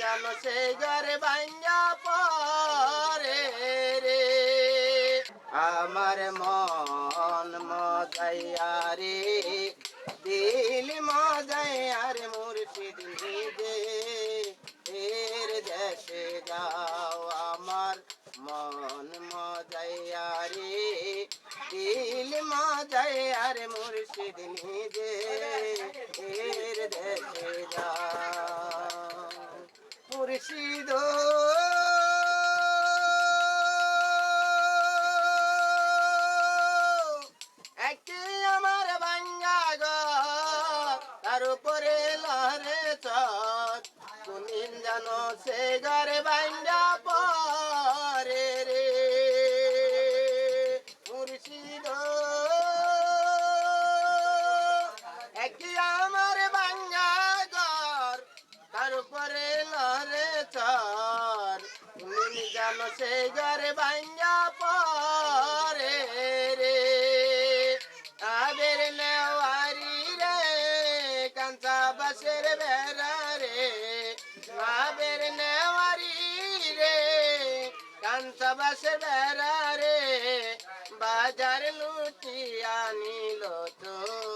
কেন সেই ঘরে ভাঙ্গা পরে রে। আমার মন মজাইয়ারে দিল মজাইয়ারে মুর্শিদ নিজে। এর দেশে যাও আমার মন মজাইয়ারে দিল মজাইয়ারে মুর্শিদ নিজে। এর দেশে যাও। মুর্শিদ। একে আমার বাঙ্গা ঘর তার উপরে লহরে কোনদিন জানো সে ঘরে বাঙ্গা তার উপরে লহরে চর। তুমি জানো সে ঘরে বাঙ্গা পরে রে। আবের নেওয়ারি রে কাঞ্চা বাসের বেড়া রে। আবের নেওয়ারি রে কাঞ্চা বাসের বেড়া রে। বাজার লুটিয়া নিল তোরাই রে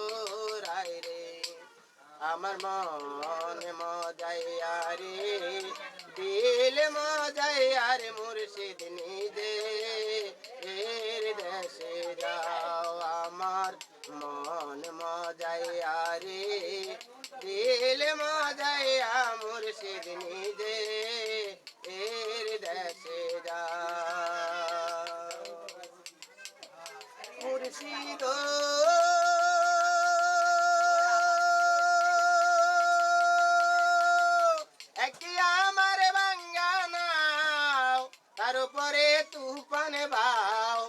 আমার মন মজাইয়ারে, দিল মজাইয়ারে মুর্শিদ নিজে। এর দেশে যাও আমার মন মজাইয়ারে, দিল মজাইয়া একটি আমার বাঙ্গানাও তার উপরে তুফানে বাও।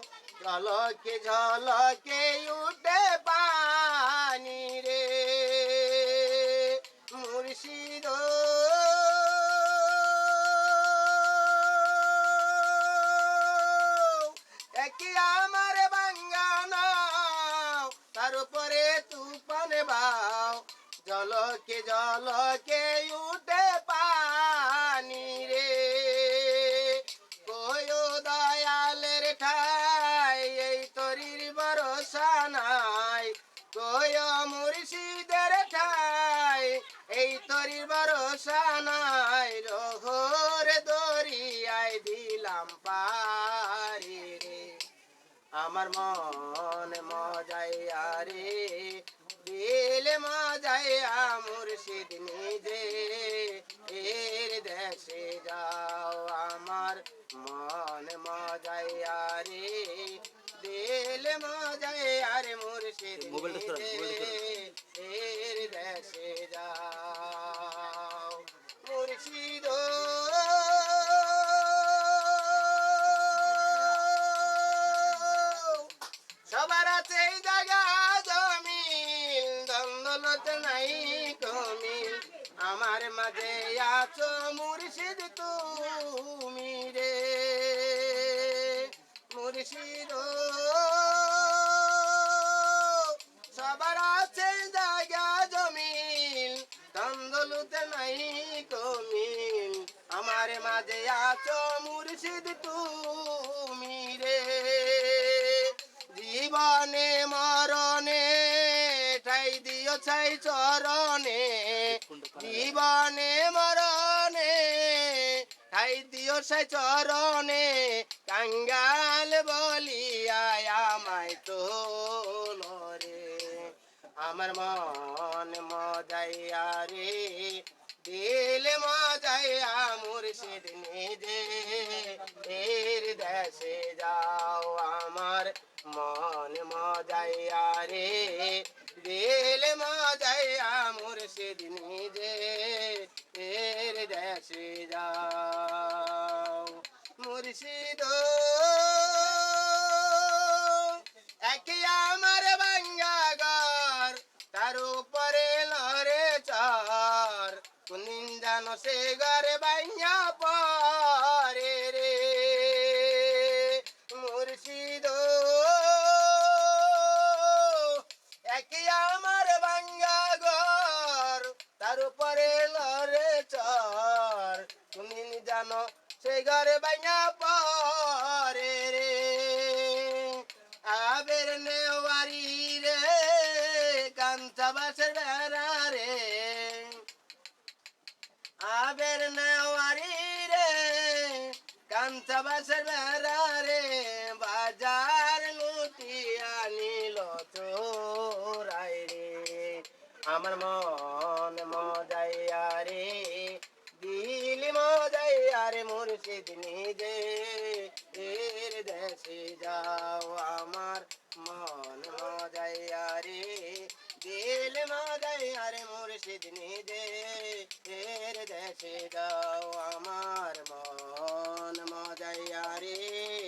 ঝলকে ঝলকে উঠে পানি রে, মুর্শিদ। একই আমার বাঙ্গানাও তার উপরে তুফানে বাও। জলকে জলকে উঠে পানি রে। কয়ো দয়ালের ঠাই, এই তরির ভরসা নাই। কয় মুর্শিদের ঠাই, এই তরির ভরসা নাই। রোহর দরিয়ায় দিলাম পারি রে। আমার মন মজাইয়া রে, দিল মজাইয়া মুর্শিদ নিজে। এর দেশে যাও আমার মন মজাইয়া রে। দিল মজাইয়া আরে মুর্শিদ মাঝে আছো মুর্শিদ তুমি রে। মুর্শিদ, সবার আছে জায়গা জমিন দ্বন্দ্বলতে নাই কমিল আমার মাঝে আছো মুর্শিদ তুমি রে। জীবনে মরণে ঠাই দিও ছাই চরণে, জীবনে মরণে। ঠাই দিও ছাই চরণে, কাঙ্গাল বলিয়া আমায় তো রে। আমার মন মজাইয়া রে, দিল মজাইয়া মুর্শিদ নিজে। দেশে যাও মুর্শিদ। একে আমার বাঙ্গা ঘর, তার উপরে লরে চর। কোনদিন জানো সে ঘরে বাইয়া পরে রে। মুর্শিদ, একে কোনদিন জানো সে ঘরে বাইয়া পরে রে। আবের নেওয়ারি রে কান্তা বাসের বেড়া রে। আবের নেওয়ারি রে কান্তা বাসের বেড়া রে। বাজার লুটিয়া নিল চোরাই রে। আমার মন মজাইয়া রে। মুর্শিদ এর দেশে যাও আমার মন মজাইয়া রে। দিল মজাইয়া রে দে এর দেশে যাও আমার মন মজাইয়া রে।